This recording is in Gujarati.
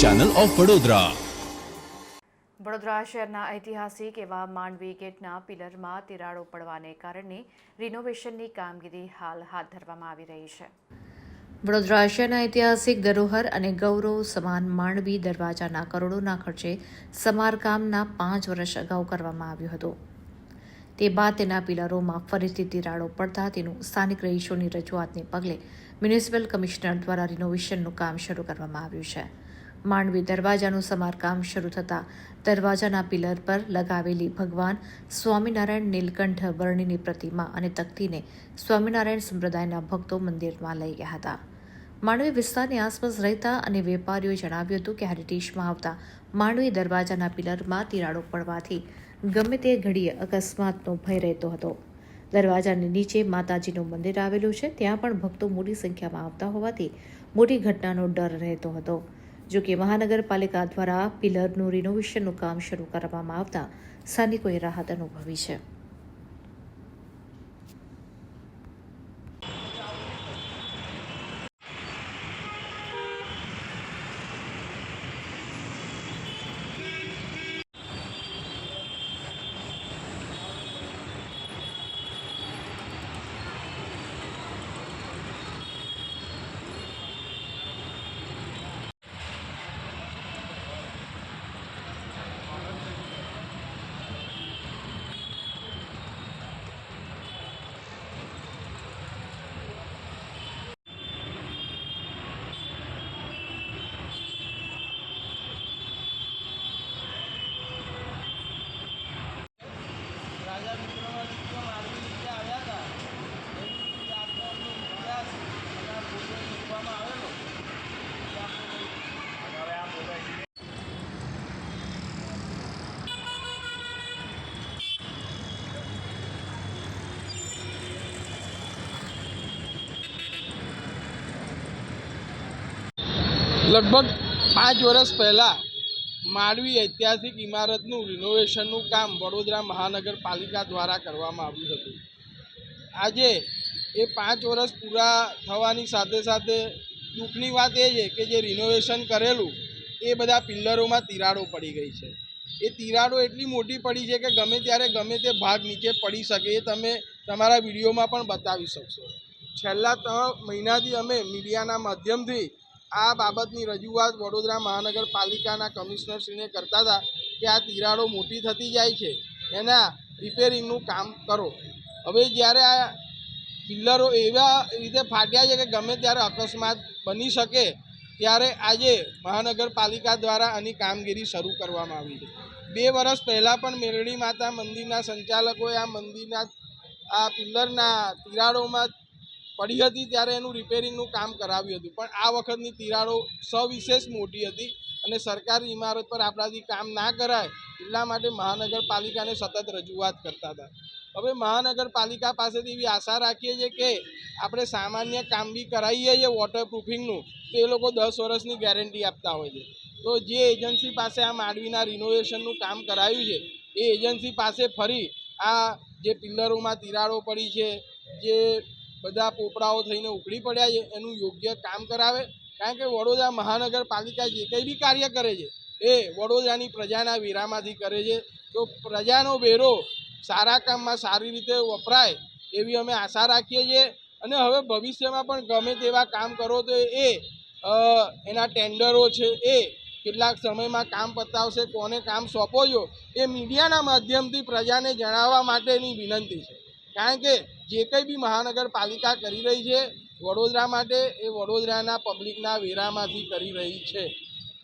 ચેનલ ઓફ વડોદરા વડોદરા શહેરના ઐતિહાસિક એવા માંડવી ગેટના પિલરમાં તિરાડો પડવાને કારણે રિનોવેશનની કામગીરી હાલ હાથ ધરવામાં આવી રહી છે. વડોદરા શહેરના ઐતિહાસિક ધરોહર અને ગૌરવ સમાન માંડવી દરવાજાના કરોડોના ખર્ચે સમારકામના પાંચ વર્ષ અગાઉ કરવામાં આવ્યું હતું. તે બાદ તેના પિલરોમાં ફરીથી તિરાડો પડતા તેનું સ્થાનિક રહીશોની રજૂઆતને પગલે મ્યુનિસિપલ કમિશનર દ્વારા રિનોવેશનનું કામ શરૂ કરવામાં આવ્યું છે. માંડવી દરવાજાનું સમારકામ શરૂ થતાં દરવાજાના પિલર પર લગાવેલી ભગવાન સ્વામિનારાયણ નીલકંઠ વર્ણિની પ્રતિમા અને તકતીને સ્વામિનારાયણ સંપ્રદાયના ભક્તો મંદિરમાં લઈ ગયા હતા. માંડવી વિસ્તારની આસપાસ રહેતા અને વેપારીઓએ જણાવ્યું હતું કે હેરિટેજમાં આવતા માંડવી દરવાજાના પિલરમાં તિરાડો પડવાથી ગમે તે ઘડીએ અકસ્માતનો ભય રહેતો હતો. દરવાજાની નીચે માતાજીનું મંદિર આવેલું છે, ત્યાં પણ ભક્તો મોટી સંખ્યામાં આવતા હોવાથી મોટી ઘટનાનો ડર રહેતો હતો. જો કે મહાનગરપાલિકા દ્વારા પિલરનું રિનોવેશનનું કામ શરૂ કરવામાં આવતા સ્થાનિકોએ રાહત અનુભવી છે. લગભગ પાંચ વર્ષ પહેલાં માંડવી ઐતિહાસિક ઇમારતનું રિનોવેશનનું કામ વડોદરા મહાનગરપાલિકા દ્વારા કરવામાં આવ્યું હતું. આજે એ પાંચ વર્ષ પૂરા થવાની સાથે સાથે દુઃખની વાત એ છે કે જે રિનોવેશન કરેલું, એ બધા પિલ્લરોમાં તિરાડો પડી ગઈ છે. એ તિરાડો એટલી મોટી પડી છે કે ગમે ત્યારે ગમે તે ભાગ નીચે પડી શકે એ તમે તમારા વિડીયોમાં પણ બતાવી શકશો. છેલ્લા ત્રણ મહિનાથી અમે મીડિયાના માધ્યમથી આ બાબતની રજૂઆત વડોદરા મહાનગરપાલિકાના કમિશનરશ્રીને કરતા હતા કે આ તિરાડો મોટી થતી જાય છે. એના રિપેરિંગનું કામ કરો. હવે જ્યારે આ પિલ્લરો એવા રીતે ફાટ્યા છે કે ગમે ત્યારે અકસ્માત બની શકે, ત્યારે આજે મહાનગરપાલિકા દ્વારા આની કામગીરી શરૂ કરવામાં આવી છે. બે વર્ષ પહેલાં પણ મેરડી માતા મંદિરના સંચાલકોએ આ મંદિરના, આ પિલ્લરના તિરાડોમાં પડી હતી ત્યારે એનું રિપેરિંગનું કામ કરાવ્યું હતું. પણ આ વખતની તિરાડો સવિશેષ મોટી હતી અને સરકારી ઇમારત પર આપણાથી કામ ના કરાય એટલા માટે મહાનગરપાલિકાને સતત રજૂઆત કરતા હતા. હવે મહાનગરપાલિકા પાસેથી એવી આશા રાખીએ છીએ કે આપણે સામાન્ય કામ બી કરાવીએ છીએ વોટરપ્રૂફિંગનું તો એ લોકો દસ વર્ષની ગેરંટી આપતા હોય છે. તો જે એજન્સી પાસે આ માંડવીના રિનોવેશનનું કામ કરાયું છે, એ એજન્સી પાસે ફરી આ જે પિલ્લરોમાં તિરાડો પડી છે, જે બધા પોપડાઓ થઈને ઉકળી પડ્યા છે, એનું યોગ્ય કામ કરાવે. કારણ કે વડોદરા મહાનગરપાલિકા જે કંઈ બી કાર્ય કરે છે, એ વડોદરાની પ્રજાના વેરામાંથી કરે છે. તો પ્રજાનો વેરો સારા કામમાં સારી રીતે વપરાય એવી અમે આશા રાખીએ છીએ. અને હવે ભવિષ્યમાં પણ ગમે તેવા કામ કરો તો એ એના ટેન્ડરો છે, એ કેટલાક સમયમાં કામ પતાવશે, કોને કામ સોંપો છો, એ મીડિયાના માધ્યમથી પ્રજાને જણાવવા માટેની વિનંતી છે. કારણ કે જે કંઈ બી મહાનગરપાલિકા કરી રહી છે, વડોદરા માટે એ વડોદરાના પબ્લિકના વેરામાંથી કરી રહી છે.